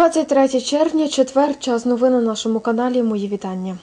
23 червня, четвер, час новин на нашому каналі. Мої вітання.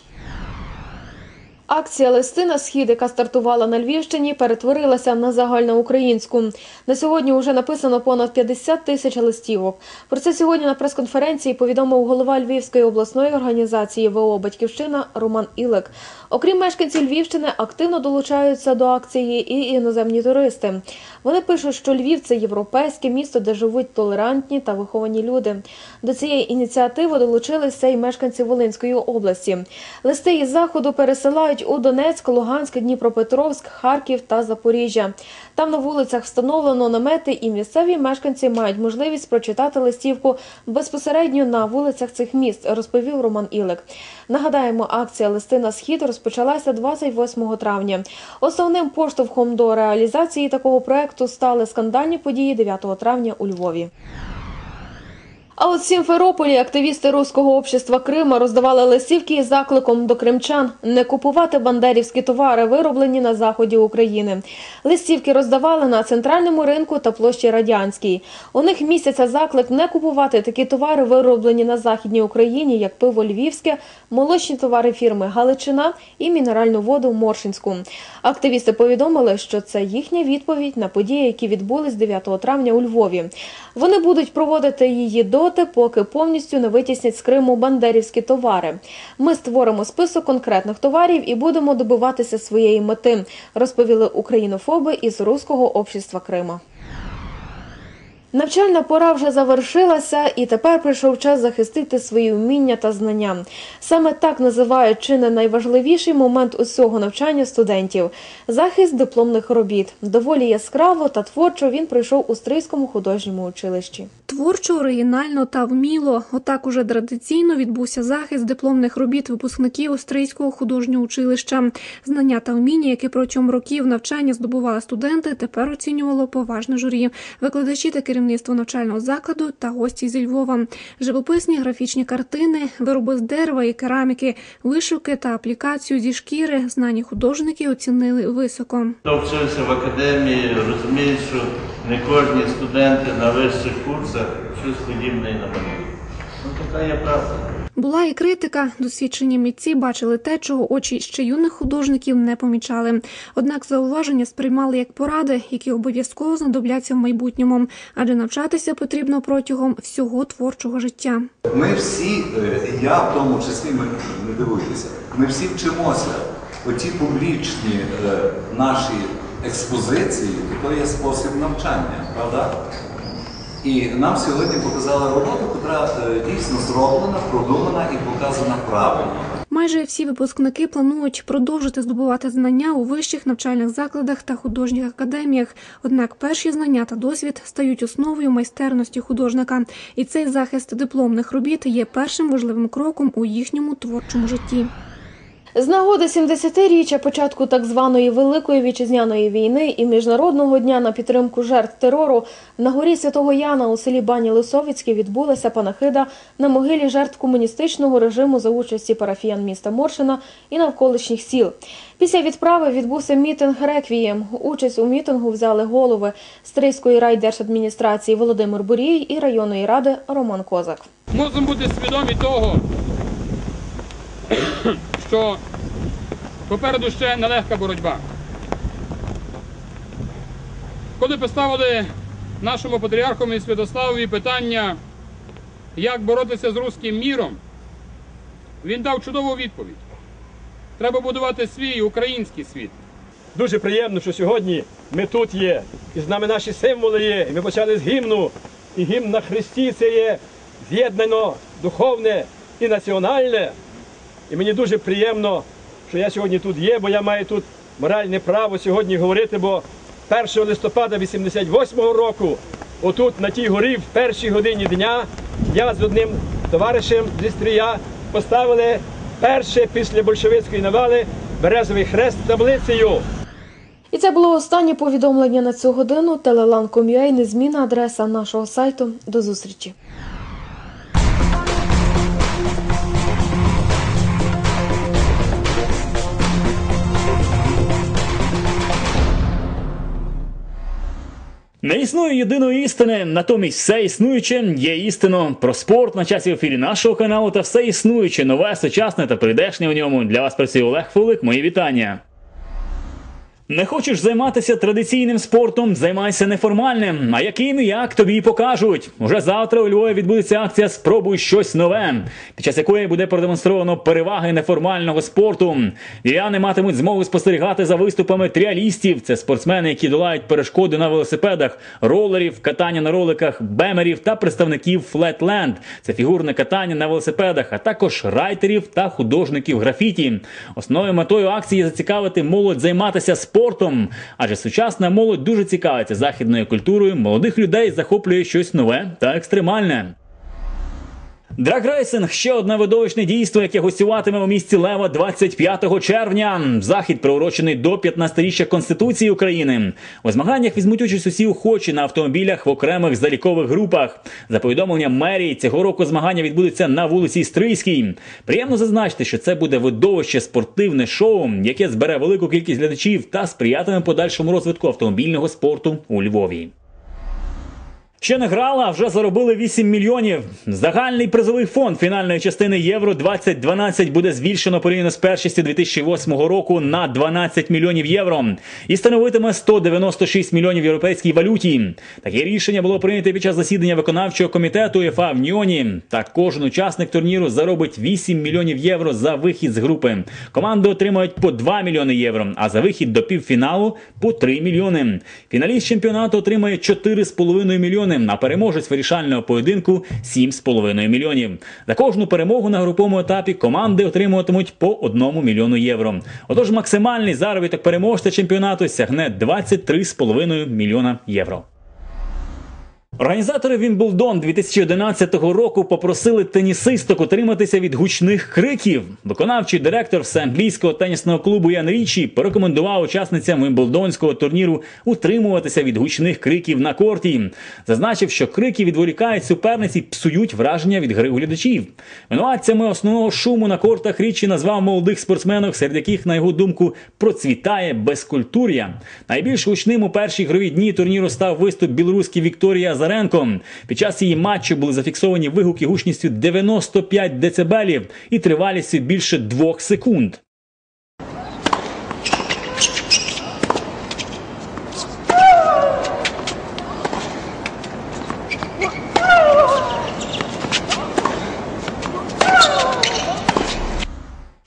Акція Листи на схід, яка стартувала на Львівщині, перетворилася на загальноукраїнську. На сьогодні вже написано понад 50 тисяч листівок. Про це сьогодні на прес-конференції повідомив голова Львівської обласної організації ВО Батьківщина Роман Ілик. Окрім мешканців Львівщини, активно долучаються до акції і іноземні туристи. Вони пишуть, що Львів це європейське місто, де живуть толерантні та виховані люди. До цієї ініціативи долучилися й мешканці Волинської області. Листи із заходу пересилають у Донецьк, Луганськ, Дніпропетровськ, Харків та Запоріжжя. Там на вулицях встановлено намети, і місцеві мешканці мають можливість прочитати листівку безпосередньо на вулицях цих міст, розповів Роман Ілик. Нагадаємо, акція Листи на схід розпочалася 28 травня. Основним поштовхом до реалізації такого проекту стали скандальні події 9 травня у Львові. А от в Сімферополі активісти руського общества Крима роздавали листівки із закликом до кримчан не купувати бандерівські товари, вироблені на заході України. Листівки роздавали на центральному ринку та площі Радянській. У них місяця заклик не купувати такі товари, вироблені на західній Україні, як пиво Львівське, молочні товари фірми Галичина і мінеральну воду Моршинську. Активісти повідомили, що це їхня відповідь на події, які відбулись 9 травня у Львові. Вони будуть проводити її доти, поки повністю не витіснять з Криму бандерівські товари. Ми створимо список конкретних товарів і будемо добиватися своєї мети, розповіли українофоби із руського общества Крима. Навчальна пора вже завершилася, і тепер прийшов час захистити свої вміння та знання. Саме так називають чи не найважливіший момент усього навчання студентів захист дипломних робіт. Доволі яскраво та творчо він пройшов у Стрийському художньому училищі. Творчо, оригінально та вміло. Отак уже традиційно відбувся захист дипломних робіт випускників Острийського художнього училища. Знання та вміння, які протягом років навчання здобували студенти, тепер оцінювало поважне журі, викладачі та керівництво навчального закладу та гості зі Львова. Живописні графічні картини, вироби з дерева і кераміки, вишивки та аплікацію зі шкіри знані художники оцінили високо. Вчився в академії, розуміє, що не кожні студенти на вищих курсах щось подібне і намалюють. Ну, така є правда. Була і критика. Досвідчені митці бачили те, чого очі ще юних художників не помічали. Однак зауваження сприймали як поради, які обов'язково знадобляться в майбутньому, адже навчатися потрібно протягом всього творчого життя. Ми всі, е, я в тому числі, ми не дивуйтеся, ми всі вчимося. Оті публічні е, наші експозиції, то є спосіб навчання, правда? І нам сьогодні показали роботу, яка дійсно зроблена, продумана і показана правильно. Майже всі випускники планують продовжити здобувати знання у вищих навчальних закладах та художніх академіях. Однак перші знання та досвід стають основою майстерності художника, і цей захист дипломних робіт є першим важливим кроком у їхньому творчому житті. З нагоди 70-річчя початку так званої Великої вітчизняної війни і Міжнародного дня на підтримку жертв терору на горі Святого Яна у селі Бані Лисовицьке відбулася панахида на могилі жертв комуністичного режиму за участі парафіян міста Моршина і навколишніх сіл. Після відправи відбувся мітинг реквієм. Участь у мітингу взяли голови Стрийської райдержадміністрації Володимир Бурій і районної ради Роман Козак. Мусимо бути свідомі того, що попереду ще нелегка боротьба. Коли поставили нашому патріархові Святославові питання, як боротися з руським міром, він дав чудову відповідь. Треба будувати свій український світ. Дуже приємно, що сьогодні ми тут є, і з нами наші символи є. І ми почали з гімну. І гімн на Христі це є з'єднано духовне і національне. І мені дуже приємно, що я сьогодні тут є, бо я маю тут моральне право сьогодні говорити, бо 1 листопада 88-го року, отут на тій горі, в першій годині дня, я з одним товаришем зі стрія поставили перше після большевицької навали березовий хрест таблицею. І це було останнє повідомлення на цю годину. Телелан.com.ua – незмінна адреса нашого сайту. До зустрічі. Не існує єдиної істини, натомість все існуюче є істинно. Про спорт на часі ефірі нашого каналу та все існуюче, нове, сучасне та прийдешнє в ньому. Для вас працює Олег Фулик. Мої вітання. Не хочеш займатися традиційним спортом, займайся неформальним. А яким і як тобі покажуть. Уже завтра у Львові відбудеться акція Спробуй щось нове, під час якої буде продемонстровано переваги неформального спорту. Віряни матимуть змогу спостерігати за виступами тріалістів. Це спортсмени, які долають перешкоди на велосипедах, ролерів, катання на роликах, бемерів та представників Flatland. Це фігурне катання на велосипедах, а також райтерів та художників графіті. Основною метою акції зацікавити молодь займатися спортом, адже сучасна молодь дуже цікавиться західною культурою, молодих людей захоплює щось нове та екстремальне. Драгрейсинг ще одне видовищне дійство, яке гостюватиме у місті Лева 25 червня. Захід приурочений до 15-річчя Конституції України. У змаганнях візьмуть участь усі охочі на автомобілях в окремих залікових групах. За повідомленням мерії, цього року змагання відбудуться на вулиці Стрийській. Приємно зазначити, що це буде видовище спортивне шоу, яке збере велику кількість глядачів та сприятиме подальшому розвитку автомобільного спорту у Львові. Ще не грала, а вже заробили 8 мільйонів. Загальний призовий фонд фінальної частини Євро 2012 буде збільшено порівняно з першістю 2008 року на 12 мільйонів євро і становитиме 196 мільйонів європейській валюті. Таке рішення було прийнято під час засідання виконавчого комітету УЄФА в Ньоні. Так кожен учасник турніру заробить 8 мільйонів євро за вихід з групи. Команди отримають по 2 мільйони євро, а за вихід до півфіналу по 3 мільйони. Фіналіст чемпіонату отримає 4,5 мільйони, а переможець вирішального поєдинку 7,5 мільйонів. За кожну перемогу на груповому етапі команди отримуватимуть по 1 мільйону євро. Отож, максимальний заробіток переможця чемпіонату сягне 23,5 мільйона євро. Організатори Вімблдон 2011 року попросили тенісисток утриматися від гучних криків. Виконавчий директор всеанглійського тенісного клубу Ян Річі порекомендував учасницям Вімблдонського турніру утримуватися від гучних криків на корті. Зазначив, що крики відволікають суперниць і псують враження від гри глядачів. Винуватцями основного шуму на кортах Річі назвав молодих спортсменок, серед яких, на його думку, процвітає безкультур'я. Найбільш гучним у перші ігрові дні турніру став виступ білоруської Вікторії Азаренко. Під час її матчу були зафіксовані вигуки гучністю 95 децибелів і тривалістю більше двох секунд.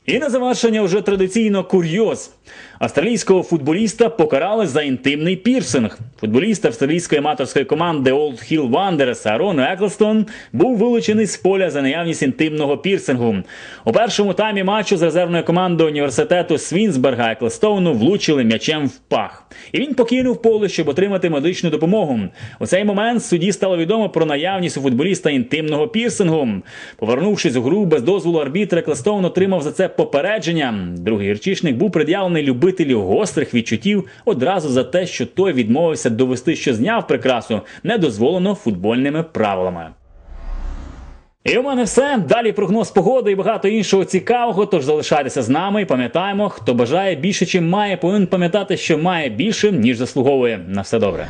І на завершення вже традиційно курйоз. Австралійського футболіста покарали за інтимний пірсинг. Футболіст австралійської аматорської команди Old Hill Wanderers Арон Еклстон був вилучений з поля за наявність інтимного пірсингу. У першому таймі матчу з резервною командою університету Свінсберга Еклстоуну влучили м'ячем в пах. І він покинув поле, щоб отримати медичну допомогу. У цей момент судді стало відомо про наявність у футболіста інтимного пірсингу. Повернувшись у гру без дозволу арбітра, Еклстоун отримав за це попередження. Другий гірчишник був пред'явлений любителю гострих відчуттів одразу за те, що той відмовився довести, що зняв прикрасу, не дозволено футбольними правилами. І у мене все. Далі прогноз погоди і багато іншого цікавого. Тож залишайтеся з нами і пам'ятаємо, хто бажає більше, чим має, повинен пам'ятати, що має більше, ніж заслуговує. На все добре.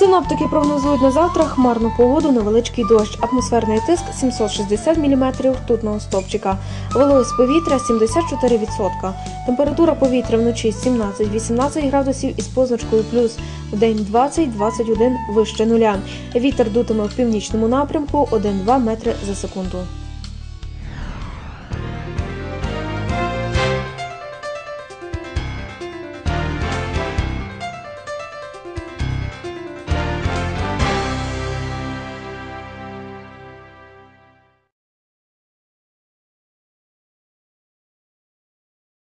Синоптики прогнозують на завтра хмарну погоду, невеличкий дощ, атмосферний тиск 760 мм ртутного стовпчика, вологість повітря 74%, температура повітря вночі 17-18 градусів із позначкою плюс, в день 20-21 вище нуля. Вітер дутиме в північному напрямку 1-2 метри за секунду.